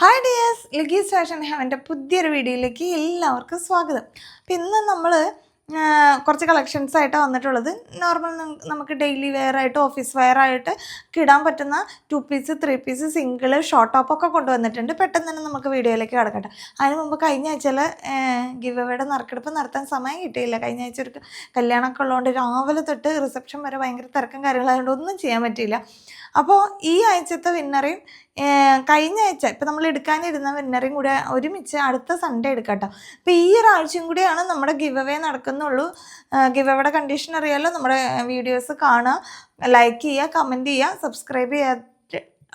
Hi dears ലഗീസ് fashion ഹാവന്റെ പുതിയൊരു വീഡിയോയിലേക്ക് എല്ലാവർക്കും സ്വാഗതം. അപ്പം ഇന്ന് നമ്മൾ കുറച്ച് കളക്ഷൻസ് ആയിട്ട് വന്നിട്ടുള്ളത്. നോർമൽ നമുക്ക് ഡെയിലി വെയർ ആയിട്ട് ഓഫീസ് വെയർ ആയിട്ട് കിടാൻ പറ്റുന്ന two piece three piece single short top ഒക്കെ കൊണ്ടുവന്നിട്ടുണ്ട്. പെട്ടെന്ന് തന്നെ നമുക്ക് വീഡിയോയിലേക്ക് കിടക്കട്ടെ. അതിന് മുമ്പ് കഴിഞ്ഞ ആഴ്ചയിൽ ഗിവ് അവയുടെ നറുക്കെടുപ്പ് നടത്താൻ സമയം കിട്ടിയില്ല. കഴിഞ്ഞ ആഴ്ച ഒരു കല്യാണമൊക്കെ ഉള്ളതുകൊണ്ട് രാവിലെ തൊട്ട് റിസപ്ഷൻ വരെ ഭയങ്കര തിരക്കും കാര്യങ്ങളായതുകൊണ്ട് ഒന്നും ചെയ്യാൻ പറ്റിയില്ല. അപ്പോൾ ഈ ആഴ്ചത്തെ വിന്നറേയും കഴിഞ്ഞ ആഴ്ച ഇപ്പം നമ്മൾ എടുക്കാനിരുന്ന വിന്നറും കൂടെ ഒരുമിച്ച് അടുത്ത സൺഡേ എടുക്കാം കേട്ടോ അപ്പോൾ ഈ ഒരാഴ്ചയും കൂടിയാണ് നമ്മുടെ ഗിവ് അവേ നടക്കുന്നുള്ളൂ ഗിവ് അവയുടെ കണ്ടീഷൻ അറിയാമല്ലോ നമ്മുടെ വീഡിയോസ് കാണുക ലൈക്ക് ചെയ്യുക കമന്റ് ചെയ്യുക സബ്സ്ക്രൈബ് ചെയ്യാത്ത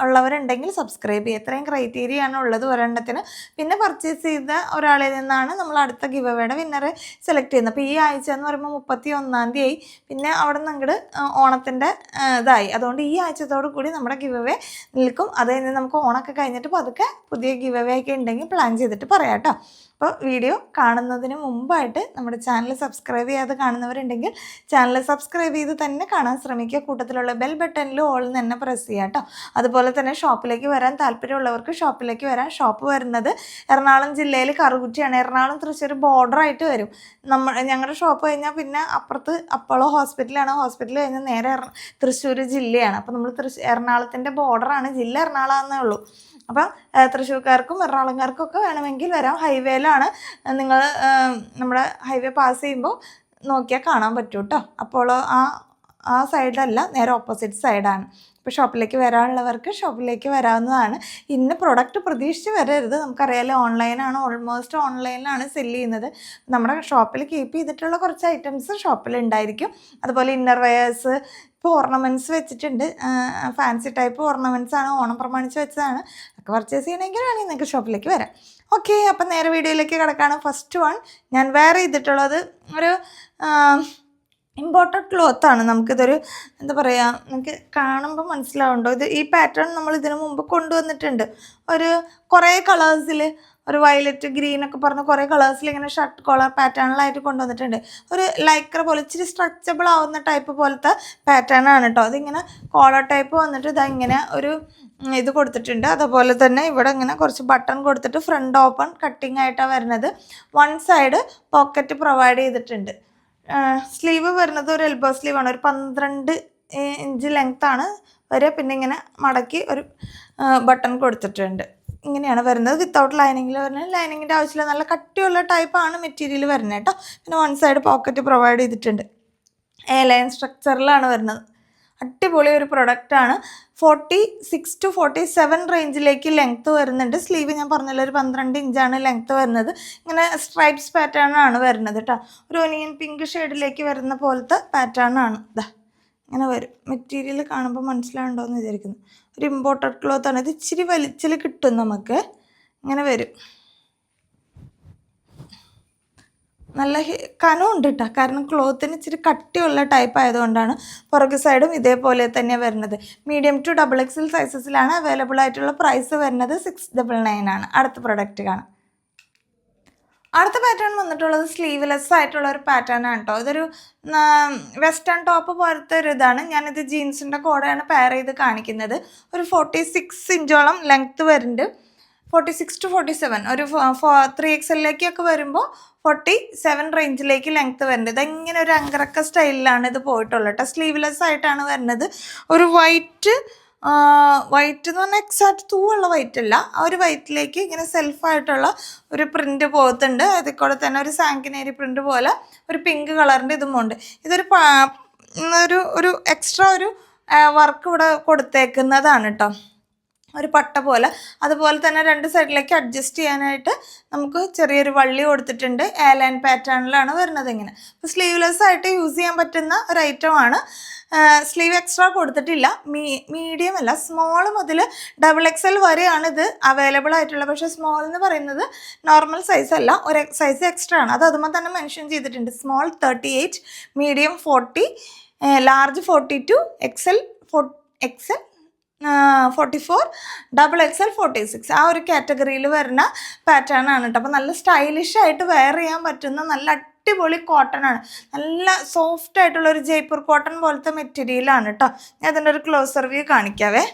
ഉള്ളവരുണ്ടെങ്കിൽ സബ്സ്ക്രൈബ് ചെയ്യുക. ഇത്രയും ക്രൈറ്റീരിയ ആണ് ഉള്ളത് ഒരെണ്ണത്തിന്. പിന്നെ പർച്ചേസ് ചെയ്ത ഒരാളിൽ നിന്നാണ് നമ്മൾ അടുത്ത ഗിവ് അവയുടെ വിന്നറെ സെലക്ട് ചെയ്യുന്നത്. അപ്പോൾ ഈ ആഴ്ച എന്ന് പറയുമ്പോൾ മുപ്പത്തി ഒന്നാം തീയതി പിന്നെ അവിടെ നിന്ന് അങ്ങോട്ട് ഓണത്തിന്റെ ഇതായി. അതുകൊണ്ട് ഈ ആഴ്ചത്തോടു കൂടി നമ്മുടെ ഗിവ് അവേ നിൽക്കും. അത് കഴിഞ്ഞ് നമുക്ക് ഓണമൊക്കെ കഴിഞ്ഞിട്ട് പതുക്കെ പുതിയ ഗിവ് അവേ ഒക്കെ ഉണ്ടെങ്കിൽ പ്ലാൻ ചെയ്തിട്ട് പറയാം കേട്ടോ. അപ്പോൾ വീഡിയോ കാണുന്നതിന് മുമ്പായിട്ട് നമ്മുടെ ചാനൽ സബ്സ്ക്രൈബ് ചെയ്യാതെ കാണുന്നവരുണ്ടെങ്കിൽ ചാനൽ സബ്സ്ക്രൈബ് ചെയ്ത് തന്നെ കാണാൻ ശ്രമിക്കുക. കൂട്ടത്തിലുള്ള ബെൽ ബട്ടണിൽ ഓൾ തന്നെ പ്രസ് ചെയ്യുക കേട്ടോ. അതുപോലെ തന്നെ ഷോപ്പിലേക്ക് വരാൻ താല്പര്യമുള്ളവർക്ക് ഷോപ്പിലേക്ക് വരാൻ ഷോപ്പ് വരുന്നത് എറണാകുളം ജില്ലയിൽ കറുകുറ്റിയാണ്. എറണാകുളം തൃശ്ശൂർ ബോർഡറായിട്ട് വരും. നമ്മൾ ഞങ്ങളുടെ ഷോപ്പ് കഴിഞ്ഞാൽ പിന്നെ അപ്പുറത്ത് അപ്പോളോ ഹോസ്പിറ്റലാണ്. ഹോസ്പിറ്റൽ കഴിഞ്ഞാൽ നേരെ തൃശ്ശൂർ ജില്ലയാണ്. അപ്പോൾ നമ്മൾ തൃശ്ശൂർ എറണാകുളത്തിന്റെ ബോർഡറാണ് ജില്ല എറണാകുളം എന്നേ ഉള്ളൂ. അപ്പം തൃശ്ശൂർക്കാർക്കും എറണാകുളംകാർക്കും ഒക്കെ വേണമെങ്കിൽ വരാം. ഹൈവേയിലാണ്. നിങ്ങൾ നമ്മുടെ ഹൈവേ പാസ് ചെയ്യുമ്പോൾ നോക്കിയാൽ കാണാൻ പറ്റും കേട്ടോ അപ്പോൾ ആ ആ സൈഡല്ല നേരെ ഓപ്പോസിറ്റ് സൈഡാണ്. ഇപ്പോൾ ഷോപ്പിലേക്ക് വരാനുള്ളവർക്ക് ഷോപ്പിലേക്ക് വരാവുന്നതാണ്. ഇന്ന് പ്രൊഡക്റ്റ് പ്രതീക്ഷിച്ച് വരരുത്. നമുക്കറിയാലോ ഓൺലൈനാണ് ഓൾമോസ്റ്റ് ഓൺലൈനിലാണ് സെൽ ചെയ്യുന്നത്. നമ്മുടെ ഷോപ്പിൽ കീപ്പ് ചെയ്തിട്ടുള്ള കുറച്ച് ഐറ്റംസ് ഷോപ്പിൽ ഉണ്ടായിരിക്കും അതുപോലെ ഇന്നർ വെയേഴ്സ് ഇപ്പോൾ ഓർണമെന്റ്സ് വെച്ചിട്ടുണ്ട്. ഫാൻസി ടൈപ്പ് ഓർണമെന്റ്സ് ആണ്. ഓണം പ്രമാണിച്ച് വെച്ചതാണ്. ഒക്കെ പർച്ചേസ് ചെയ്യണമെങ്കിൽ വേണമെങ്കിൽ നിങ്ങൾക്ക് ഷോപ്പിലേക്ക് വരാം. ഓക്കെ അപ്പം നേരെ വീഡിയോയിലേക്ക് കിടക്കാണ്. ഫസ്റ്റ് വൺ ഞാൻ വേറെ ചെയ്തിട്ടുള്ളത് ഒരു ഇമ്പോർട്ടഡ് ക്ലോത്ത് ആണ്. നമുക്കിതൊരു എന്താ പറയുക നമുക്ക് കാണുമ്പോൾ മനസ്സിലാവുണ്ടോ ഇത് ഈ പാറ്റേൺ നമ്മൾ ഇതിനു മുമ്പ് കൊണ്ടുവന്നിട്ടുണ്ട്. ഒരു കുറേ കളേഴ്സിൽ ഒരു വയലറ്റ് ഗ്രീൻ ഒക്കെ പറഞ്ഞ് കുറേ കളേഴ്സിൽ ഇങ്ങനെ ഷർട്ട് കോളർ പാറ്റേണിലായിട്ട് കൊണ്ടുവന്നിട്ടുണ്ട്. ഒരു ലൈക്ര പോലെ ഇച്ചിരി സ്ട്രെച്ചബിൾ ആവുന്ന ടൈപ്പ് പോലത്തെ പാറ്റേൺ ആണ് കേട്ടോ. അതിങ്ങനെ കോളർ ടൈപ്പ് വന്നിട്ട് ഇതാ ഇങ്ങനെ ഒരു ഇത് കൊടുത്തിട്ടുണ്ട്. അതുപോലെ തന്നെ ഇവിടെ ഇങ്ങനെ കുറച്ച് ബട്ടൺ കൊടുത്തിട്ട് ഫ്രണ്ട് ഓപ്പൺ കട്ടിങ് ആയിട്ടാണ് വരുന്നത്. വൺ സൈഡ് പോക്കറ്റ് പ്രൊവൈഡ് ചെയ്തിട്ടുണ്ട്. സ്ലീവ് വരുന്നത് ഒരു എൽബോ സ്ലീവാണ് ഒരു പന്ത്രണ്ട് ഇഞ്ച് ലെങ്ത് ആണ് വരെ പിന്നെ ഇങ്ങനെ മടക്കി ഒരു ബട്ടൺ കൊടുത്തിട്ടുണ്ട്. ഇങ്ങനെയാണ് വരുന്നത്. വിത്തൗട്ട് ലൈനിങ്ങിൽ വരുന്നത്. ലൈനിങ്ങിന്റെ ആവശ്യമില്ല. നല്ല കട്ടിയുള്ള ടൈപ്പാണ് മെറ്റീരിയൽ വരുന്നത് കേട്ടോ. പിന്നെ വൺ സൈഡ് പോക്കറ്റ് പ്രൊവൈഡ് ചെയ്തിട്ടുണ്ട്. എ ലൈൻ സ്ട്രക്ചറിലാണ് വരുന്നത്. അടിപൊളി ഒരു പ്രൊഡക്റ്റാണ് forty six to forty seven റേഞ്ചിലേക്ക് length വരുന്നുണ്ട്. സ്ലീവ് ഞാൻ പറഞ്ഞല്ലോ ഒരു പന്ത്രണ്ട് ഇഞ്ചാണ് ലെങ്ത്ത് വരുന്നത്. ഇങ്ങനെ സ്ട്രൈപ്സ് പാറ്റേൺ ആണ് വരുന്നത് കേട്ടോ ഒരു ഒനിയൻ പിങ്ക് ഷെയ്ഡിലേക്ക് വരുന്ന പോലത്തെ പാറ്റേൺ ആണ്. ഇതാ ഇങ്ങനെ വരും. മെറ്റീരിയൽ കാണുമ്പോൾ മനസ്സിലാവുണ്ടോ എന്ന് വിചാരിക്കുന്നു. ഒരു ഇമ്പോർട്ടഡ് ക്ലോത്ത് ആണ്. ഇത് ഇച്ചിരി വലിച്ചിൽ കിട്ടും നമുക്ക്. ഇങ്ങനെ വരും. നല്ല കനമുണ്ട് കേട്ടോ കാരണം ക്ലോത്തിന് ഇച്ചിരി കട്ടിയുള്ള ടൈപ്പ് ആയതുകൊണ്ടാണ് പുറകു സൈഡും ഇതേപോലെ തന്നെ വരുന്നത്. മീഡിയം ടു ഡബിൾ എക്സൽ സൈസസിലാണ് അവൈലബിൾ ആയിട്ടുള്ള പ്രൈസ് വരുന്നത് സിക്സ് ഡബിൾ നയൻ ആണ്. അടുത്ത പ്രൊഡക്റ്റ് കാണാം. അടുത്ത പാറ്റേൺ വന്നിട്ടുള്ളത് സ്ലീവ്ലെസ് ആയിട്ടുള്ള ഒരു പാറ്റേൺ ആണ് കേട്ടോ ഇതൊരു വെസ്റ്റേൺ ടോപ്പ് പോലത്തെ ഒരു ഇതാണ്. ഞാനിത് ജീൻസിന്റെ കൂടെയാണ് പെയർ ചെയ്ത് കാണിക്കുന്നത്. ഒരു ഫോർട്ടി സിക്സ് ഇഞ്ചോളം ലെങ്ത്ത് വരുന്നുണ്ട്. Forty six to forty seven ഒരു ത്രീ എക്സ് എല്ലിലേക്കൊക്കെ വരുമ്പോൾ ഫോർട്ടി സെവൻ റേഞ്ചിലേക്ക് ലെങ്ത്ത് വരുന്നത്. ഇതെങ്ങനെ ഒരു അങ്കറക്ക സ്റ്റൈലിലാണ് ഇത് പോയിട്ടുള്ളത് കേട്ടോ സ്ലീവ്ലെസ് ആയിട്ടാണ് വരുന്നത്. ഒരു വൈറ്റ് വൈറ്റ് എന്ന് പറഞ്ഞാൽ എക്സാക്ട് തൂവുള്ള വൈറ്റ് അല്ല. ആ ഒരു വൈറ്റിലേക്ക് ഇങ്ങനെ സെൽഫായിട്ടുള്ള ഒരു പ്രിന്റ് പോകത്തുണ്ട്. അതിൽ കൂടെ തന്നെ ഒരു സാങ്കിനേരി പ്രിന്റ് പോലെ ഒരു പിങ്ക് കളറിന്റെ ഇതുമുണ്ട് ഇതൊരു ഒരു ഒരു എക്സ്ട്രാ ഒരു വർക്ക് ഇവിടെ കൊടുത്തേക്കുന്നതാണ് കേട്ടോ ഒരു പട്ട പോലെ. അതുപോലെ തന്നെ രണ്ട് സൈഡിലേക്ക് അഡ്ജസ്റ്റ് ചെയ്യാനായിട്ട് നമുക്ക് ചെറിയൊരു വള്ളി കൊടുത്തിട്ടുണ്ട്. ഏലൈൻ പാറ്റേണിലാണ് വരുന്നത് ഇങ്ങനെ. അപ്പോൾ സ്ലീവ്ലെസ് ആയിട്ട് യൂസ് ചെയ്യാൻ പറ്റുന്ന ഒരു ഐറ്റമാണ് സ്ലീവ് എക്സ്ട്രാ കൊടുത്തിട്ടില്ല. മീ മീഡിയം അല്ല സ്മോൾ മുതൽ ഡബിൾ എക്സ് എൽ വരെയാണ് ഇത് അവൈലബിൾ ആയിട്ടുള്ളത്. പക്ഷേ സ്മോൾ എന്ന് പറയുന്നത് നോർമൽ സൈസ് അല്ല. ഒരു സൈസ് എക്സ്ട്രാ ആണ്. അത് അതുമ്പോൾ തന്നെ മെൻഷൻ ചെയ്തിട്ടുണ്ട്. Small thirty eight medium forty large forty two XL X XL forty four double X L forty six ആ ഒരു കാറ്റഗറിയിൽ വരുന്ന പാറ്റേൺ ആണ് കേട്ടോ അപ്പോൾ നല്ല സ്റ്റൈലിഷ് ആയിട്ട് വെയർ ചെയ്യാൻ പറ്റുന്ന നല്ല അടിപൊളി കോട്ടൺ ആണ്. നല്ല സോഫ്റ്റ് ആയിട്ടുള്ള ഒരു ജയ്പൂർ കോട്ടൺ പോലത്തെ മെറ്റീരിയലാണ് കേട്ടോ ഞാൻ അതിന്റെ ഒരു ക്ലോസർ വ്യൂ കാണിക്കാവേ.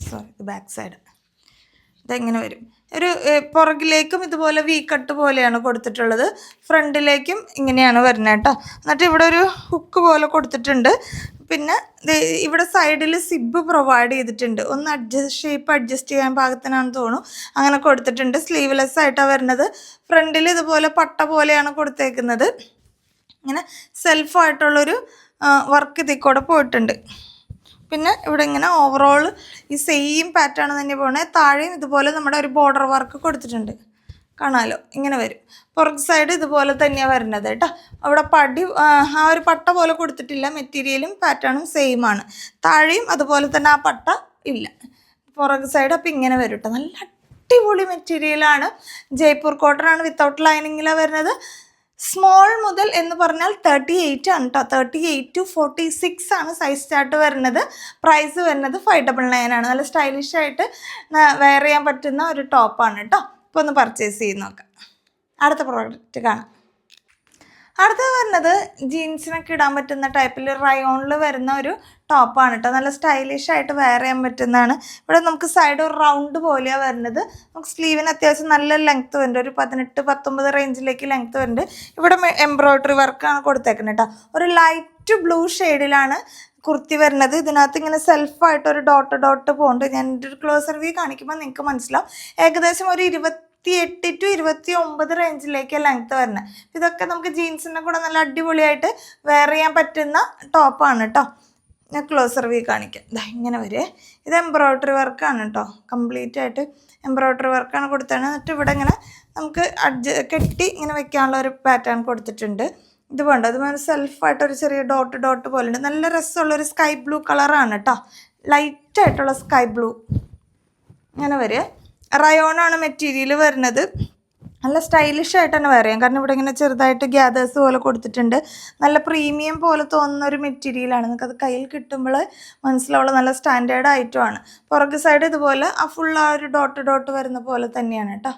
സോറി ബാക്ക് സൈഡ് ഇതെങ്ങനെ വരും? ഒരു പുറകിലേക്കും ഇതുപോലെ വി കട്ട് പോലെയാണ് കൊടുത്തിട്ടുള്ളത്. ഫ്രണ്ടിലേക്കും ഇങ്ങനെയാണ് വരുന്നത് കേട്ടോ എന്നിട്ട് ഇവിടെ ഒരു ഹുക്ക് പോലെ കൊടുത്തിട്ടുണ്ട്. പിന്നെ ഇവിടെ സൈഡിൽ സിബ് പ്രൊവൈഡ് ചെയ്തിട്ടുണ്ട്. ഒന്ന് അഡ്ജസ്റ്റ് ഷേപ്പ് അഡ്ജസ്റ്റ് ചെയ്യാൻ പാകത്തിനാണെന്ന് തോന്നുന്നു. അങ്ങനെ കൊടുത്തിട്ടുണ്ട്. സ്ലീവ്ലെസ് ആയിട്ടാണ് വരുന്നത്. ഫ്രണ്ടിൽ ഇതുപോലെ പട്ട പോലെയാണ് കൊടുത്തേക്കുന്നത്. ഇങ്ങനെ സെൽഫായിട്ടുള്ളൊരു വർക്ക് ഇതിൽ കൂടെ പോയിട്ടുണ്ട്. പിന്നെ ഇവിടെ ഇങ്ങനെ ഓവറോൾ ഈ സെയിം പാറ്റേൺ തന്നെ പോകണേ താഴെയും ഇതുപോലെ നമ്മുടെ ഒരു ബോർഡർ വർക്ക് കൊടുത്തിട്ടുണ്ട്. കാണാമല്ലോ ഇങ്ങനെ വരും. പുറക് സൈഡ് ഇതുപോലെ തന്നെയാണ് വരുന്നത് കേട്ടോ. അവിടെ പടി ആ ഒരു പട്ട പോലെ കൊടുത്തിട്ടില്ല. മെറ്റീരിയലും പാറ്റേണും സെയിം ആണ്. താഴെയും അതുപോലെ തന്നെ ആ പട്ട ഇല്ല. പുറക് സൈഡ് അപ്പം ഇങ്ങനെ വരും കേട്ടോ. നല്ല അടിപൊളി മെറ്റീരിയലാണ് ജയ്പൂർ കോട്ടൺ ആണ് വിത്തൗട്ട് ലൈനിങ്ങിലാണ് വരുന്നത്. സ്മോൾ മുതൽ എന്ന് പറഞ്ഞാൽ തേർട്ടി എയ്റ്റ് ആണ് കേട്ടോ. Thirty eight to forty six ആണ് സൈസ് ചാർട്ട് വരുന്നത്. പ്രൈസ് വരുന്നത് ഫൈവ് ഡബിൾ നയൻ ആണ്. നല്ല സ്റ്റൈലിഷ് ആയിട്ട് വെയർ ചെയ്യാൻ പറ്റുന്ന ഒരു ടോപ്പാണ് കേട്ടോ. ഇപ്പോൾ ഒന്ന് പർച്ചേസ് ചെയ്ത് നോക്കാം. അടുത്ത പ്രോഡക്റ്റ് കാണാം. അടുത്തത് വരുന്നത് ജീൻസിനൊക്കെ ഇടാൻ പറ്റുന്ന ടൈപ്പിൽ റയോണിൽ വരുന്ന ഒരു ടോപ്പാണ് കേട്ടോ നല്ല സ്റ്റൈലിഷ് ആയിട്ട് വെയർ ചെയ്യാൻ പറ്റുന്നതാണ്. ഇവിടെ നമുക്ക് സൈഡ് ഒരു റൗണ്ട് പോലെയാണ് വരുന്നത്. നമുക്ക് സ്ലീവിന് അത്യാവശ്യം നല്ല ലെങ്ത്ത് വരുന്നുണ്ട്. ഒരു പതിനെട്ട് പത്തൊമ്പത് റേഞ്ചിലേക്ക് ലെങ്ത്ത് വരുന്നുണ്ട്. ഇവിടെ എംബ്രോയ്ഡറി വർക്കാണ് കൊടുത്തേക്കുന്നത് കേട്ടോ ഒരു ലൈറ്റ് ബ്ലൂ ഷെയ്ഡിലാണ് കുർത്തി വരുന്നത്. ഇതിനകത്ത് ഇങ്ങനെ സെൽഫായിട്ട് ഒരു ഡോട്ട് ഡോട്ട് പോകുന്നുണ്ട് ഞാൻ ഒരു ക്ലോസർ വ്യൂ കാണിക്കുമ്പോൾ നിങ്ങൾക്ക് മനസ്സിലാവും. ഏകദേശം ഒരു ഇരുപത്തി എട്ട് ടു ഇരുപത്തി ഒമ്പത് റേഞ്ചിലേക്ക് ലെങ്ത്ത് വരുന്നത് ഇതൊക്കെ നമുക്ക് ജീൻസിന്റെ കൂടെ നല്ല അടിപൊളിയായിട്ട് വെയർ ചെയ്യാൻ പറ്റുന്ന ടോപ്പാണ് കേട്ടോ ഞാൻ ക്ലോസർ വ്യൂ കാണിക്കാം. ഇതാ ഇങ്ങനെ വരെ. ഇത് എംബ്രോയ്ഡറി വർക്കാണ് കേട്ടോ കംപ്ലീറ്റ് ആയിട്ട് എംബ്രോയ്ഡറി വർക്കാണ് കൊടുത്തത് എന്നിട്ട് ഇവിടെ ഇങ്ങനെ നമുക്ക് അഡ്ജ കെട്ടി ഇങ്ങനെ വെക്കാനുള്ള ഒരു പാറ്റേൺ കൊടുത്തിട്ടുണ്ട്. ഇത് വേണ്ട. അതുപോലെ സെൽഫായിട്ട് ഒരു ചെറിയ ഡോട്ട് ഡോട്ട് പോലെ ഉണ്ട് നല്ല രസമുള്ള ഒരു സ്കൈ ബ്ലൂ കളറാണ് കേട്ടോ ലൈറ്റായിട്ടുള്ള സ്കൈ ബ്ലൂ ഇങ്ങനെ വരിക റയോണാണ് മെറ്റീരിയൽ വരുന്നത്. നല്ല സ്റ്റൈലിഷ് ആയിട്ടാണ് വെയർ കാരണം ഇവിടെ ഇങ്ങനെ ചെറുതായിട്ട് ഗ്യാദേഴ്സ് പോലെ കൊടുത്തിട്ടുണ്ട്. നല്ല പ്രീമിയം പോലെ തോന്നുന്ന ഒരു മെറ്റീരിയലാണ് നിങ്ങൾക്ക് അത് കയ്യിൽ കിട്ടുമ്പോൾ മനസ്സിലാവുള്ള നല്ല സ്റ്റാൻഡേർഡ് ആയിട്ടുമാണ് പുറകു സൈഡ് ഇതുപോലെ ആ ഫുൾ ആ ഒരു ഡോട്ട് ഡോട്ട് വരുന്ന പോലെ തന്നെയാണ് കേട്ടോ.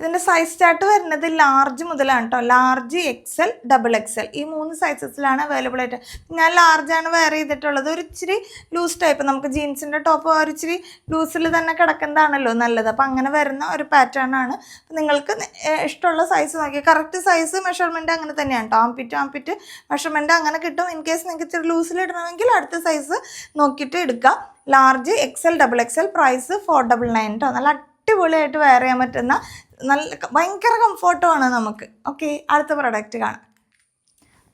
ഇതിന്റെ സൈസ് ചാർട്ട് വരുന്നത് ലാർജ് മുതലാണ് കേട്ടോ ലാർജ് എക്സൽ ഡബിൾ എക്സൽ ഈ മൂന്ന് സൈസസിലാണ് അവൈലബിൾ ആയിട്ട്. ഞാൻ ലാർജാണ് വെയർ ചെയ്തിട്ടുള്ളത്. ഒരു ഇച്ചിരി ലൂസ് ടൈപ്പ് നമുക്ക് ജീൻസിന്റെ ടോപ്പ് ഒരു ഇച്ചിരി ലൂസിൽ തന്നെ കിടക്കുന്നതാണല്ലോ നല്ലത്. അപ്പോൾ അങ്ങനെ വരുന്ന ഒരു പാറ്റേൺ ആണ്. നിങ്ങൾക്ക് ഇഷ്ടമുള്ള സൈസ് നോക്കി കറക്റ്റ് സൈസ് മെഷർമെന്റ് അങ്ങനെ തന്നെയാണ് കേട്ടോ ആംപിറ്റ് ആംപിറ്റ് മെഷർമെന്റ് അങ്ങനെ കിട്ടും. ഇൻ കേസ് നിങ്ങൾക്ക് ഇച്ചിരി ലൂസിൽ ഇടണമെങ്കിൽ അടുത്ത സൈസ് നോക്കിയിട്ട് എടുക്കാം. Large XL double XL price four double nine കേട്ടോ നല്ല അടിപൊളിയായിട്ട് വെയർ ചെയ്യാൻ പറ്റുന്ന നല്ല ഭയങ്കര കംഫോർട്ടുമാണ് നമുക്ക്. ഓക്കെ അടുത്ത പ്രൊഡക്റ്റ് കാണാം.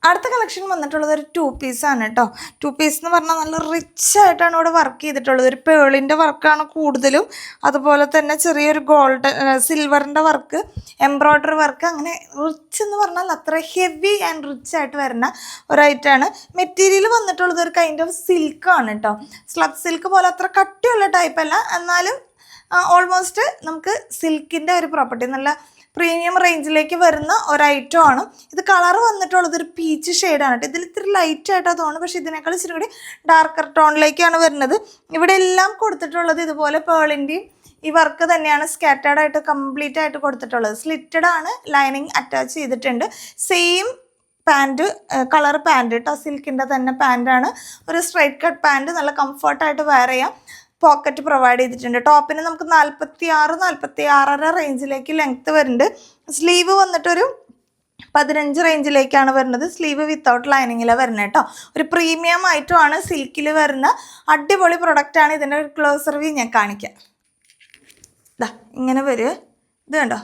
അടുത്ത കളക്ഷൻ വന്നിട്ടുള്ളത് ഒരു ടു പീസാണ് കേട്ടോ ടു പീസ് എന്ന് പറഞ്ഞാൽ നല്ല റിച്ച് ആയിട്ടാണ് ഇവിടെ വർക്ക് ചെയ്തിട്ടുള്ളത്. ഒരു പേളിന്റെ വർക്കാണ് കൂടുതലും. അതുപോലെ തന്നെ ചെറിയൊരു ഗോൾഡ് സിൽവറിന്റെ വർക്ക് എംബ്രോയ്ഡറി വർക്ക് അങ്ങനെ റിച്ച് എന്ന് പറഞ്ഞാൽ അത്ര ഹെവി ആൻഡ് റിച്ച് ആയിട്ട് വരുന്ന ഒരു ഐറ്റമാണ് മെറ്റീരിയൽ വന്നിട്ടുള്ളത് ഒരു കൈൻഡ് ഓഫ് സിൽക്കാണ് കേട്ടോ സ്ലബ് സിൽക്ക് പോലെ അത്ര കട്ടിയുള്ള ടൈപ്പല്ല എന്നാലും ഓൾമോസ്റ്റ് നമുക്ക് സിൽക്കിന്റെ ഒരു പ്രോപ്പർട്ടി നല്ല പ്രീമിയം റേഞ്ചിലേക്ക് വരുന്ന ഒരു ഐറ്റം ആണ്. ഇത് കളർ വന്നിട്ടുള്ളത് ഒരു പീച്ച് ഷെയ്ഡാണ് കേട്ടോ. ഇതിൽ ഇത്തിരി ലൈറ്റ് ആയിട്ടാണ് തോന്നുന്നത് പക്ഷേ ഇതിനേക്കാൾ ഇച്ചിരി കൂടി ഡാർക്കർ ടോണിലേക്കാണ് വരുന്നത്. ഇവിടെ എല്ലാം കൊടുത്തിട്ടുള്ളത് ഇതുപോലെ പേളിന്റെയും ഈ വർക്ക് തന്നെയാണ് സ്കാറ്റേഡ് ആയിട്ട് കംപ്ലീറ്റ് ആയിട്ട് കൊടുത്തിട്ടുള്ളത്. സ്ലിറ്റഡ് ആണ് ലൈനിങ് അറ്റാച്ച് ചെയ്തിട്ടുണ്ട്. സെയിം പാന്റ് കളർ പാന്റ് കേട്ടോ സിൽക്കിന്റെ തന്നെ പാന്റാണ് ഒരു സ്ട്രൈറ്റ് കട്ട് പാന്റ് നല്ല കംഫർട്ടായിട്ട് വെയർ ചെയ്യാം. പോക്കറ്റ് പ്രൊവൈഡ് ചെയ്തിട്ടുണ്ട്. ടോപ്പിന് നമുക്ക് നാൽപ്പത്തി ആറ് നാൽപ്പത്തി ആറര റേഞ്ചിലേക്ക് ലെങ്ത്ത് വരുന്നുണ്ട്. സ്ലീവ് വന്നിട്ടൊരു പതിനഞ്ച് റേഞ്ചിലേക്കാണ് വരുന്നത്. സ്ലീവ് വിത്തൗട്ട് ലൈനിങ്ങിലാണ് വരുന്നത് കേട്ടോ. ഒരു പ്രീമിയം ആയിട്ടുമാണ് സിൽക്കിൽ വരുന്ന അടിപൊളി പ്രൊഡക്റ്റാണ് ഇതിന്റെ ഒരു ക്ലോസർ വ്യൂ ഞാൻ കാണിക്കാം. ഇതാ ഇങ്ങനെ വരുക. ഇത് കണ്ടോ?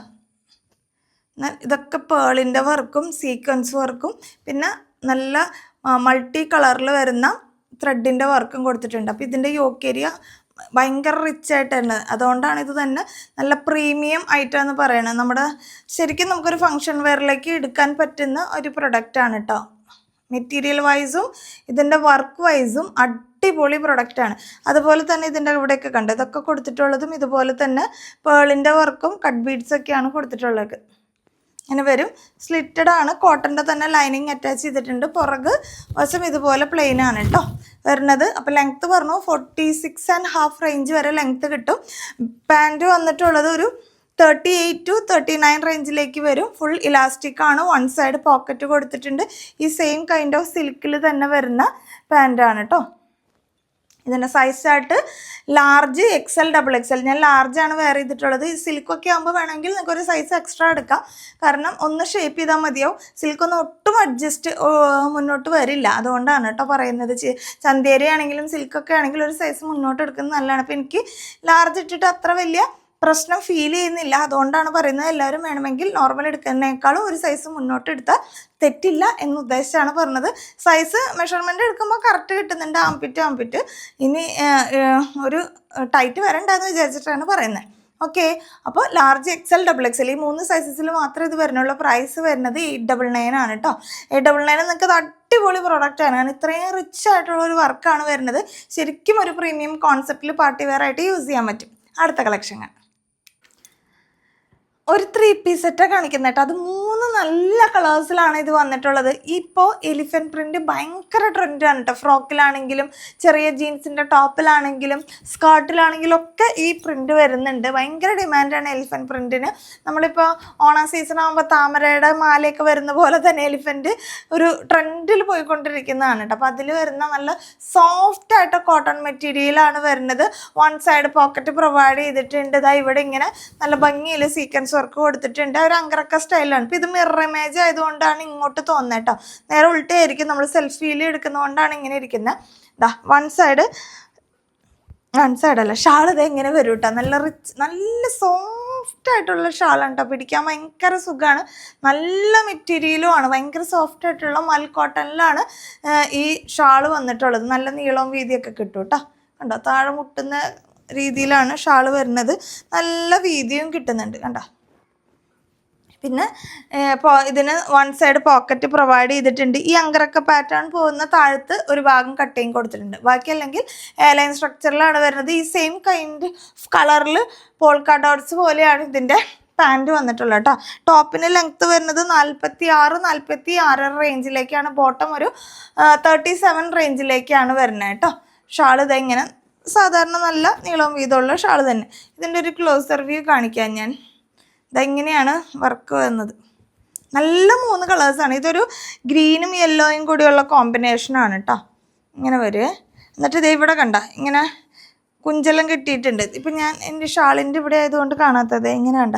ഇതൊക്കെ പേളിന്റെ വർക്കും സീക്വൻസ് വർക്കും പിന്നെ നല്ല മൾട്ടി കളറിൽ വരുന്ന ത്രെഡിന്റെ വർക്കും കൊടുത്തിട്ടുണ്ട്. അപ്പോൾ ഇതിന്റെ യോക്കേരിയ ഭയങ്കര റിച്ച് തന്നെ അതുകൊണ്ടാണ് ഇത് തന്നെ നല്ല പ്രീമിയം ഐറ്റം പറയുന്നത് നമ്മുടെ ശരിക്കും നമുക്കൊരു ഫങ്ഷൻ വെയറിലേക്ക് എടുക്കാൻ പറ്റുന്ന ഒരു പ്രൊഡക്റ്റാണ് കേട്ടോ മെറ്റീരിയൽ വൈസും ഇതിന്റെ വർക്ക് വൈസും അടിപൊളി പ്രൊഡക്റ്റാണ് അതുപോലെ തന്നെ ഇതിന്റെ ഇവിടെയൊക്കെ കണ്ടു? ഇതൊക്കെ കൊടുത്തിട്ടുള്ളതും ഇതുപോലെ തന്നെ പേളിന്റെ വർക്കും കട്ട് ബീഡ്സൊക്കെയാണ് കൊടുത്തിട്ടുള്ളത്. ഇങ്ങനെ വരും. സ്ലിറ്റഡ് ആണ്. കോട്ടന്റെ തന്നെ ലൈനിങ് അറ്റാച്ച് ചെയ്തിട്ടുണ്ട്. പുറക് വശം ഇതുപോലെ പ്ലെയിൻ ആണ് കേട്ടോ. വരുന്നത്. അപ്പോൾ ലെങ്ത്ത് പറഞ്ഞു forty six and half range വരെ ലെങ്ത്ത് കിട്ടും. പാന്റ് വന്നിട്ടുള്ളത് ഒരു thirty eight to thirty nine റേഞ്ചിലേക്ക് വരും. ഫുൾ ഇലാസ്റ്റിക് ആണ്. വൺ സൈഡ് പോക്കറ്റ് കൊടുത്തിട്ടുണ്ട്. ഈ സെയിം കൈൻഡ് ഓഫ് സിൽക്കിൽ തന്നെ വരുന്ന പാന്റാണ് കേട്ടോ. ഇതിന്റെ size chart large XL double XL ഞാൻ ലാർജ് ആണ് വെയർ ചെയ്തിട്ടുള്ളത്. ഈ സിൽക്കൊക്കെ ആകുമ്പോൾ വേണമെങ്കിൽ നിങ്ങൾക്ക് ഒരു സൈസ് എക്സ്ട്രാ എടുക്കാം. കാരണം ഒന്ന് ഷേപ്പ് ചെയ്താൽ മതിയാവും. സിൽക്കൊന്നും ഒട്ടും അഡ്ജസ്റ്റ് മുന്നോട്ട് വരില്ല. അതുകൊണ്ടാണ് കേട്ടോ പറയുന്നത്. ചന്തേരി ആണെങ്കിലും സിൽക്കൊക്കെ ആണെങ്കിലും ഒരു സൈസ് മുന്നോട്ട് എടുക്കുന്നത് നല്ലതാണ്. അപ്പോൾ എനിക്ക് ലാർജ് ഇട്ടിട്ട് അത്ര വലിയ പ്രശ്നം ഫീൽ ചെയ്യുന്നില്ല. അതുകൊണ്ടാണ് പറയുന്നത് എല്ലാവരും വേണമെങ്കിൽ നോർമൽ എടുക്കുന്നതിനേക്കാളും ഒരു സൈസ് മുന്നോട്ട് എടുത്താൽ തെറ്റില്ല എന്ന് ഉദ്ദേശിച്ചാണ് പറഞ്ഞത്. സൈസ് മെഷർമെന്റ് എടുക്കുമ്പോൾ കറക്റ്റ് കിട്ടുന്നുണ്ട്. ആമ്പിറ്റ് ആമ്പിറ്റ് ഇനി ഒരു ടൈറ്റ് വരണ്ടെന്ന് വിചാരിച്ചിട്ടാണ് പറയുന്നത്. ഓക്കെ അപ്പോൾ ലാർജ് എക്സൽ ഡബിൾ എക്സൽ ഈ മൂന്ന് സൈസസിൽ മാത്രമേ ഇത് വരുന്നുള്ളൂ പ്രൈസ് വരുന്നത് എയ്റ്റ് ഡബിൾ നയൻ ആണ് കേട്ടോ എയ്റ്റ് ഡബിൾ നയൻ നിങ്ങൾക്ക് അടിപൊളി പ്രോഡക്റ്റ് ആണ്. കാരണം ഇത്രയും റിച്ച് ആയിട്ടുള്ള ഒരു വർക്കാണ് വരുന്നത്. ശരിക്കും ഒരു പ്രീമിയം കോൺസെപ്റ്റിൽ പാർട്ടി വെയർ ആയിട്ട് യൂസ് ചെയ്യാൻ പറ്റും. അടുത്ത കളക്ഷൻ കാണാം ഒരു ത്രീ പീസ് സെറ്റാണ് കാണിക്കുന്നത് കേട്ടോ അത് മൂന്ന് നല്ല കളേഴ്സിലാണ് ഇത് വന്നിട്ടുള്ളത്. ഇപ്പോൾ എലിഫന്റ് പ്രിന്റ് ഭയങ്കര ട്രെൻഡാണ് കേട്ടോ ഫ്രോക്കിലാണെങ്കിലും ചെറിയ ജീൻസിന്റെ ടോപ്പിലാണെങ്കിലും സ്കേർട്ടിലാണെങ്കിലും ഒക്കെ ഈ പ്രിന്റ് വരുന്നുണ്ട്. ഭയങ്കര ഡിമാൻഡാണ് എലിഫന്റ് പ്രിന്റിന് നമ്മളിപ്പോൾ ഓണ സീസൺ ആകുമ്പോൾ താമരയുടെ മാലയൊക്കെ വരുന്ന പോലെ തന്നെ എലിഫന്റ് ഒരു ട്രെൻഡിൽ പോയിക്കൊണ്ടിരിക്കുന്നതാണ് കേട്ടോ അപ്പോൾ അതിൽ വരുന്ന നല്ല സോഫ്റ്റ് ആയിട്ട് കോട്ടൺ മെറ്റീരിയലാണ് വരുന്നത്. വൺ സൈഡ് പോക്കറ്റ് പ്രൊവൈഡ് ചെയ്തിട്ടുണ്ട്. ഇതാ ഇവിടെ ഇങ്ങനെ നല്ല ഭംഗിയിൽ സീക്വൻസ് വർക്ക് കൊടുത്തിട്ടുണ്ട്. ഒരു അങ്കറക്ക സ്റ്റൈലാണ്. ഇപ്പം ഇത് മിറർ ഇമേജ് ആയതുകൊണ്ടാണ് ഇങ്ങോട്ട് തോന്നുന്നത് നേരെ ഉൾട്ടയായിരിക്കും നമ്മൾ സെൽഫിയിൽ എടുക്കുന്നതുകൊണ്ടാണ് ഇങ്ങനെ ഇരിക്കുന്നത് ദാ വൺ സൈഡ് വൺ സൈഡ് അല്ല. ഷാൾ ഇത് എങ്ങനെ വരും കേട്ടോ നല്ല റിച്ച് നല്ല സോഫ്റ്റ് ആയിട്ടുള്ള ഷാളാണ് കേട്ടോ പിടിക്കാൻ ഭയങ്കര സുഖമാണ് നല്ല മെറ്റീരിയലുമാണ് ഭയങ്കര സോഫ്റ്റ് ആയിട്ടുള്ള മൽ കോട്ടണിലാണ് ഈ ഷാൾ വന്നിട്ടുള്ളത്. നല്ല നീളവും വീതിയൊക്കെ കിട്ടും കേട്ടോ കണ്ടോ? താഴെ മുട്ടുന്ന രീതിയിലാണ് ഷാൾ വരുന്നത്. നല്ല വീതിയും കിട്ടുന്നുണ്ട്. കണ്ടോ? പിന്നെ ഇതിന് വൺ സൈഡ് പോക്കറ്റ് പ്രൊവൈഡ് ചെയ്തിട്ടുണ്ട്. ഈ അങ്കറക്ക പാറ്റേൺ പോകുന്ന താഴത്ത് ഒരു ഭാഗം കട്ടിങ് കൊടുത്തിട്ടുണ്ട്. ബാക്കി അല്ലെങ്കിൽ എയർലൈൻ സ്ട്രക്ചറിലാണ് വരുന്നത്. ഈ സെയിം കൈൻഡ് കളറിൽ പോൾക്കാ ഡോട്ട്സ് പോലെയാണ് ഇതിന്റെ പാന്റ് വന്നിട്ടുള്ളത് കേട്ടോ ടോപ്പിന് ലെങ്ത്ത് വരുന്നത് നാൽപ്പത്തി ആറ് നാൽപ്പത്തി ആറ് റേഞ്ചിലേക്കാണ് ബോട്ടം ഒരു തേർട്ടി സെവൻ റേഞ്ചിലേക്കാണ് വരുന്നത് കേട്ടോ ഷാൾ ഇതെങ്ങനെ സാധാരണ നല്ല നീളവും വീതമുള്ള ഷാൾ തന്നെ. ഇതിന്റെ ഒരു ക്ലോസർ വ്യൂ കാണിക്കാം ഞാൻ. ഇതെങ്ങനെയാണ് വർക്ക് വന്നത്? നല്ല മൂന്ന് കളേഴ്സാണ് ഇതൊരു ഗ്രീനും യെല്ലോയും കൂടിയുള്ള കോമ്പിനേഷനാണ് കേട്ടോ ഇങ്ങനെ വരുവേ എന്നിട്ട് ഇത് ഇവിടെ കണ്ട ഇങ്ങനെ കുഞ്ചെല്ലാം കിട്ടിയിട്ടുണ്ട്. ഇപ്പം ഞാൻ എന്റെ ഷാളിന്റെ ഇവിടെ ആയതുകൊണ്ട് കാണാത്തത് ഇങ്ങനെ കണ്ട.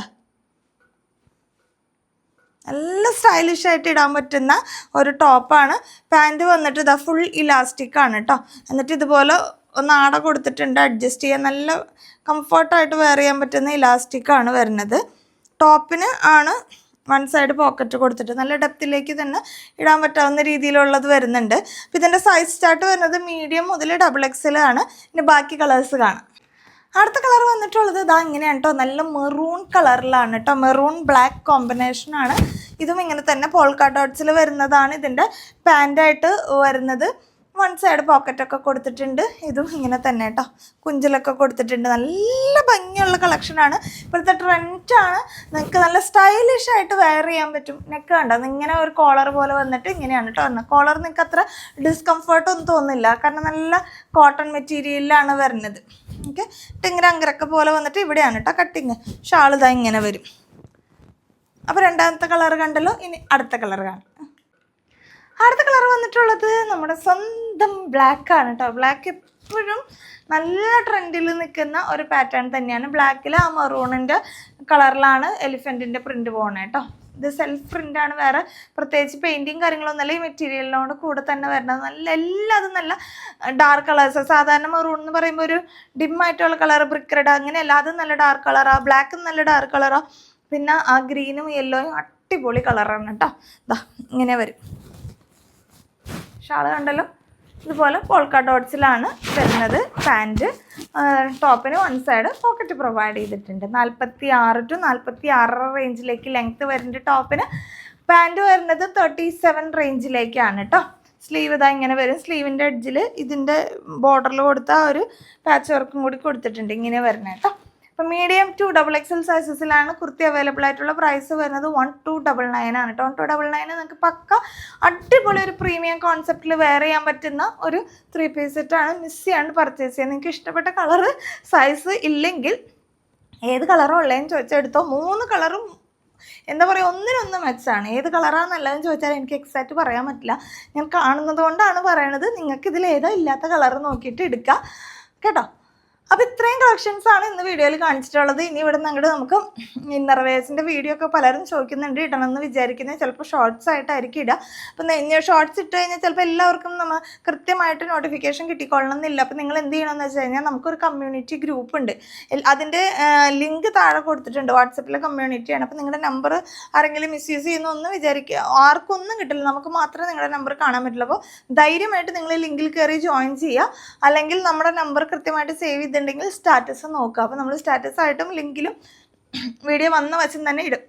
നല്ല സ്റ്റൈലിഷ് ആയിട്ട് ഇടാൻ പറ്റുന്ന ഒരു ടോപ്പാണ് പാന്റ് വന്നിട്ട് ഇതാ ഫുൾ ഇലാസ്റ്റിക് ആണ് കേട്ടോ എന്നിട്ട് ഇതുപോലെ ഒന്ന് ആട കൊടുത്തിട്ടുണ്ട് അഡ്ജസ്റ്റ് ചെയ്യാൻ നല്ല കംഫർട്ടായിട്ട് വെയർ ചെയ്യാൻ പറ്റുന്ന ഇലാസ്റ്റിക് ആണ് വരുന്നത്. ടോപ്പിന് ആണ് വൺ സൈഡ് പോക്കറ്റ് കൊടുത്തിട്ട് നല്ല ഡെപ്തിലേക്ക് തന്നെ ഇടാൻ പറ്റാവുന്ന രീതിയിലുള്ളത് വരുന്നുണ്ട്. അപ്പോൾ ഇതിന്റെ സൈസ് ചാർട്ട് വരുന്നത് മീഡിയം മുതൽ ഡബിൾ എക്സലാണ് ഇനി ബാക്കി കളേഴ്സ് കാണാം. അടുത്ത കളർ വന്നിട്ടുള്ളത് ഇതാ ഇങ്ങനെയാണ് കേട്ടോ നല്ല മെറൂൺ കളറിലാണ് കേട്ടോ മെറൂൺ ബ്ലാക്ക് കോമ്പിനേഷനാണ് ഇതും ഇങ്ങനെ തന്നെ പോൾക്കാ ഡോട്ട്സിൽ വരുന്നതാണ് ഇതിന്റെ പാന്റായിട്ട് വരുന്നത്. വൺ സൈഡ് പോക്കറ്റൊക്കെ കൊടുത്തിട്ടുണ്ട്. ഇതും ഇങ്ങനെ തന്നെ കേട്ടോ കുഞ്ചിലൊക്കെ കൊടുത്തിട്ടുണ്ട്. നല്ല ഭംഗിയുള്ള കളക്ഷനാണ് ഇപ്പോഴത്തെ ട്രെൻഡാണ് നിങ്ങൾക്ക് നല്ല സ്റ്റൈലിഷ് ആയിട്ട് വെയർ ചെയ്യാൻ പറ്റും. നെക്ക് കണ്ടോ? ഇങ്ങനെ ഒരു കോളർ പോലെ വന്നിട്ട് ഇങ്ങനെയാണ് കേട്ടോ വരുന്നത് കോളർ നിങ്ങൾക്ക് അത്ര ഡിസ്കംഫർട്ട് ഒന്നും തോന്നില്ല. കാരണം നല്ല കോട്ടൺ മെറ്റീരിയലിലാണ് വരുന്നത്. ഓക്കെ ഇങ്ങനെ അങ്കരക്ക പോലെ വന്നിട്ട് ഇവിടെയാണ് കേട്ടോ കട്ടിങ് ഷാൾ ഇതാ ഇങ്ങനെ വരും. അപ്പോൾ രണ്ടാമത്തെ കളർ കണ്ടല്ലോ. ഇനി അടുത്ത കളർ കാണും. അടുത്ത കളർ വന്നിട്ടുള്ളത് നമ്മുടെ സ്വന്തം ബ്ലാക്ക് ആണ് കേട്ടോ ബ്ലാക്ക് എപ്പോഴും നല്ല ട്രെൻഡിൽ നിൽക്കുന്ന ഒരു പാറ്റേൺ തന്നെയാണ്. ബ്ലാക്കിൽ ആ മെറൂണിന്റെ കളറിലാണ് എലിഫന്റിന്റെ പ്രിന്റ് പോകണേ കേട്ടോ ഇത് സെൽഫ് പ്രിന്റാണ് വേറെ. പ്രത്യേകിച്ച് പെയിന്റിങ് കാര്യങ്ങളൊന്നുമല്ല ഈ മെറ്റീരിയലിനോട് കൂടെ തന്നെ വരുന്നത് നല്ല എല്ലാതും നല്ല ഡാർക്ക് കളേഴ്സ് സാധാരണ മെറൂൺ എന്ന് പറയുമ്പോൾ ഒരു ഡിമ്മായിട്ടുള്ള കളർ ബ്രിക്ക് റെഡ് അങ്ങനെയല്ല അതും നല്ല ഡാർക്ക് കളറാണ് ബ്ലാക്ക് നല്ല ഡാർക്ക് കളറാണ് പിന്നെ ആ ഗ്രീനും യെല്ലോയും അടിപൊളി കളറാണ് കേട്ടോ ഇതാ ഇങ്ങനെ വരും. ഷാൾ കണ്ടല്ലോ? ഇതുപോലെ പോൾക്ക ഡോട്ട്സിലാണ് വരുന്നത് പാന്റ് ടോപ്പിന് വൺ സൈഡ് പോക്കറ്റ് പ്രൊവൈഡ് ചെയ്തിട്ടുണ്ട്. നാൽപ്പത്തി ആറ് ടു നാൽപ്പത്തി ആറര റേഞ്ചിലേക്ക് ലെങ്ത്ത് വരുന്നുണ്ട് ടോപ്പിന് പാന്റ് വരുന്നത് തേർട്ടി സെവൻ റേഞ്ചിലേക്കാണ് കേട്ടോ സ്ലീവ് ഇതാ ഇങ്ങനെ വരും. സ്ലീവിന്റെ എഡ്ജിൽ ഇതിന്റെ ബോർഡറിൽ കൊടുത്ത ഒരു പാച്ച് വർക്കും കൂടി കൊടുത്തിട്ടുണ്ട്. ഇങ്ങനെ വരുന്നത് കേട്ടോ അപ്പോൾ മീഡിയം ടു ഡബിൾ എക്സൽ സൈസസിലാണ് കുർത്തി അവൈലബിൾ ആയിട്ടുള്ള പ്രൈസ് വരുന്നത് വൺ ടു ഡബിൾ നയൻ ആണ്. കേട്ടോ വൺ ടു ഡബിൾ നയൻ നിങ്ങൾക്ക് പക്ക അടിപൊളി ഒരു പ്രീമിയം കോൺസെപ്റ്റിൽ വെയർ ചെയ്യാൻ പറ്റുന്ന ഒരു ത്രീ പീസ് സെറ്റാണ് മിസ് ചെയ്യാണ്ട് പർച്ചേസ് ചെയ്യുക നിങ്ങൾക്ക് ഇഷ്ടപ്പെട്ട കളറ് സൈസ് ഇല്ലെങ്കിൽ ഏത് കളറും ഉള്ളതെന്ന് ചോദിച്ചാൽ എടുത്തോ. മൂന്ന് കളറും എന്താ പറയുക ഒന്നിനൊന്ന് മെച്ചാണ് ഏത് കളറാണെന്നല്ലതെന്ന് ചോദിച്ചാൽ എനിക്ക് എക്സാക്റ്റ് പറയാൻ പറ്റില്ല. ഞാൻ കാണുന്നത് കൊണ്ടാണ് പറയണത്. നിങ്ങൾക്ക് ഇതിൽ ഏതാ ഇല്ലാത്ത കളർ നോക്കിയിട്ട് എടുക്കുക കേട്ടോ? അപ്പോൾ ഇത്രയും കളക്ഷൻസ് ആണ് ഇന്ന് വീഡിയോയിൽ കാണിച്ചിട്ടുള്ളത്. ഇനി ഇവിടെ നിന്ന് അങ്ങോട്ട് നമുക്ക് ഇന്നർ വെയർസിന്റെ വീഡിയോ ഒക്കെ പലരും ചോദിക്കുന്നുണ്ട്. ഇടണമെന്ന് വിചാരിക്കുന്നത് ചിലപ്പോൾ ഷോർട്സ് ആയിട്ടായിരിക്കും ഇടുക അപ്പം ഷോർട്സ് ഇട്ട് കഴിഞ്ഞാൽ ചിലപ്പോൾ എല്ലാവർക്കും നമ്മൾ കൃത്യമായിട്ട് നോട്ടിഫിക്കേഷൻ കിട്ടിക്കൊള്ളണം എന്നില്ല അപ്പോൾ നിങ്ങൾ എന്ത് ചെയ്യണമെന്ന് വെച്ച് കഴിഞ്ഞാൽ നമുക്കൊരു കമ്മ്യൂണിറ്റി ഗ്രൂപ്പ് ഉണ്ട്. അതിന്റെ ലിങ്ക് താഴെ കൊടുത്തിട്ടുണ്ട്. വാട്സപ്പിലെ കമ്മ്യൂണിറ്റിയാണ് അപ്പോൾ നിങ്ങളുടെ നമ്പർ ആരെങ്കിലും മിസ്യൂസ് ചെയ്യുന്ന ഒന്നും വിചാരിക്കുക ആർക്കൊന്നും കിട്ടില്ല. നമുക്ക് മാത്രമേ നിങ്ങളുടെ നമ്പർ കാണാൻ പറ്റുള്ളൂ. അപ്പോൾ ധൈര്യമായിട്ട് നിങ്ങൾ ലിങ്കിൽ കയറി ജോയിൻ ചെയ്യുക. അല്ലെങ്കിൽ നമ്മുടെ നമ്പർ കൃത്യമായിട്ട് സേവ് ചെയ്തിട്ടുണ്ടെങ്കിൽ സ്റ്റാറ്റസ് നോക്കുക. അപ്പോൾ നമ്മൾ സ്റ്റാറ്റസ് ആയിട്ടും ലിങ്കിലും വീഡിയോ വന്ന വശം തന്നെ ഇടും.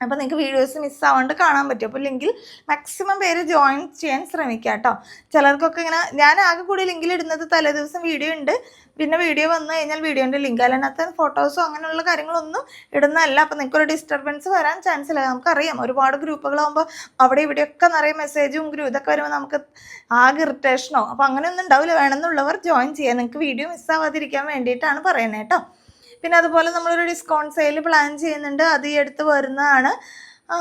അപ്പോൾ നിങ്ങൾക്ക് വീഡിയോസ് മിസ്സാവാണ്ട് കാണാൻ പറ്റും. അപ്പോൾ ലിങ്കിൽ മാക്സിമം പേര് ജോയിൻ ചെയ്യാൻ ശ്രമിക്കുക കേട്ടോ ചിലർക്കൊക്കെ ഇങ്ങനെ ഞാൻ ആകെ കൂടി ലിങ്കിൽ ഇടുന്നത് തലേ ദിവസം വീഡിയോ ഉണ്ട്. പിന്നെ വീഡിയോ വന്നു കഴിഞ്ഞാൽ വീഡിയോന്റെ ലിങ്ക് അല്ലാത്ത ഫോട്ടോസോ അങ്ങനെയുള്ള കാര്യങ്ങളൊന്നും ഇടുന്നതല്ല. അപ്പോൾ നിങ്ങൾക്ക് ഒരു ഡിസ്റ്റർബൻസ് വരാൻ ചാൻസ് ഇല്ല. നമുക്കറിയാം. ഒരുപാട് ഗ്രൂപ്പുകളാകുമ്പോൾ അവിടെ ഇവിടെയൊക്കെ നിറയെ മെസ്സേജും ഗ്രൂ ഇതൊക്കെ വരുമ്പോൾ നമുക്ക് ആകെ ഇറിറ്റേഷനോ അപ്പോൾ അങ്ങനെയൊന്നും ഉണ്ടാവില്ല വേണമെന്നുള്ളവർ ജോയിൻ ചെയ്യാം നിങ്ങൾക്ക് വീഡിയോ മിസ്സാവാതിരിക്കാൻ വേണ്ടിയിട്ടാണ് പറയുന്നത് കേട്ടോ. പിന്നെ അതുപോലെ നമ്മളൊരു ഡിസ്കൗണ്ട് സെയിൽ പ്ലാൻ ചെയ്യുന്നുണ്ട്. അത് ഈ അടുത്ത് വരുന്നതാണ്.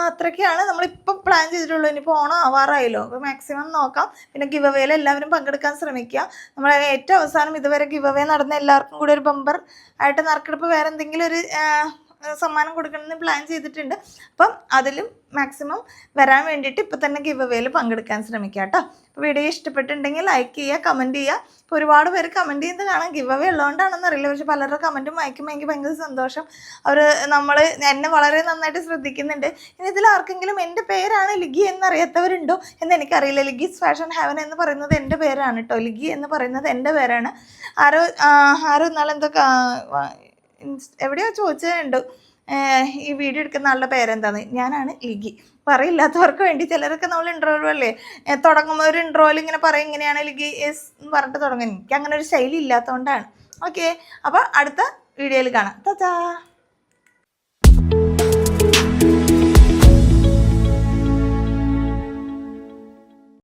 അത്രയ്ക്കാണ് നമ്മളിപ്പോൾ പ്ലാൻ ചെയ്തിട്ടുള്ളൂ. ഇനിയിപ്പോൾ ഓണം ആവാറായല്ലോ. അപ്പോൾ മാക്സിമം നോക്കാം. പിന്നെ ഗിവ് അവേയിൽ എല്ലാവരും പങ്കെടുക്കാൻ ശ്രമിക്കുക. നമ്മൾ ഏറ്റവും അവസാനം ഇതുവരെ ഗിവ് അവേ നടന്ന എല്ലാവർക്കും കൂടി ഒരു ബമ്പർ ആയിട്ട് നറുക്കെടുപ്പ് വേറെ എന്തെങ്കിലും ഒരു സമ്മാനം കൊടുക്കണമെന്ന് പ്ലാൻ ചെയ്തിട്ടുണ്ട്. അപ്പം അതിലും മാക്സിമം വരാൻ വേണ്ടിയിട്ട് ഇപ്പം തന്നെ ഗിവ് അവേയിൽ പങ്കെടുക്കാൻ ശ്രമിക്കുക കേട്ടോ. അപ്പോൾ വീഡിയോ ഇഷ്ടപ്പെട്ടിട്ടുണ്ടെങ്കിൽ ലൈക്ക് ചെയ്യുക കമന്റ് ചെയ്യുക. ഇപ്പോൾ ഒരുപാട് പേര് കമന്റ് ചെയ്യുന്നത് കാണാം. ഗിവ് അവേ ഉള്ളതുകൊണ്ടാണെന്ന് അറിയില്ല. പക്ഷേ പലരുടെ കമന്റും വായിക്കുമ്പോൾ എനിക്ക് ഭയങ്കര സന്തോഷം. അവർ നമ്മൾ എന്നെ വളരെ നന്നായിട്ട് ശ്രദ്ധിക്കുന്നുണ്ട്. ഇനി ഇതിൽ ആർക്കെങ്കിലും എന്റെ പേരാണ് ലിഗി എന്നറിയാത്തവരുണ്ടോ എന്ന് എനിക്കറിയില്ല. ലിഗീസ് ഫാഷൻ ഹെവൻ എന്ന് പറയുന്നത് എന്റെ പേരാണ് കേട്ടോ. ലിഗി എന്ന് പറയുന്നത് എന്റെ പേരാണ്. ആരോ ആരോ ആരോ ഇന്നാളെ എവിടെയോ ചോദിച്ചതുണ്ട്. ഈ വീഡിയോ എടുക്കുന്ന ആളുടെ പേരെന്താന്ന്. ഞാനാണ് ലിഗി പറയില്ലാത്തവർക്ക് വേണ്ടി ചിലരൊക്കെ നമ്മൾ ഇൻട്രോയിൽ അല്ലേ? തുടങ്ങുമ്പോൾ ഒരു ഇൻട്രോയിൽ ഇങ്ങനെ പറയും ഇങ്ങനെയാണ് ലിഗി എസ് എന്ന് പറഞ്ഞിട്ട് തുടങ്ങുന്നത്. എനിക്ക് അങ്ങനെ ഒരു ശൈലി ഇല്ലാത്തതുകൊണ്ടാണ്. ഓക്കെ അപ്പോൾ അടുത്ത വീഡിയോയിൽ കാണാം. താ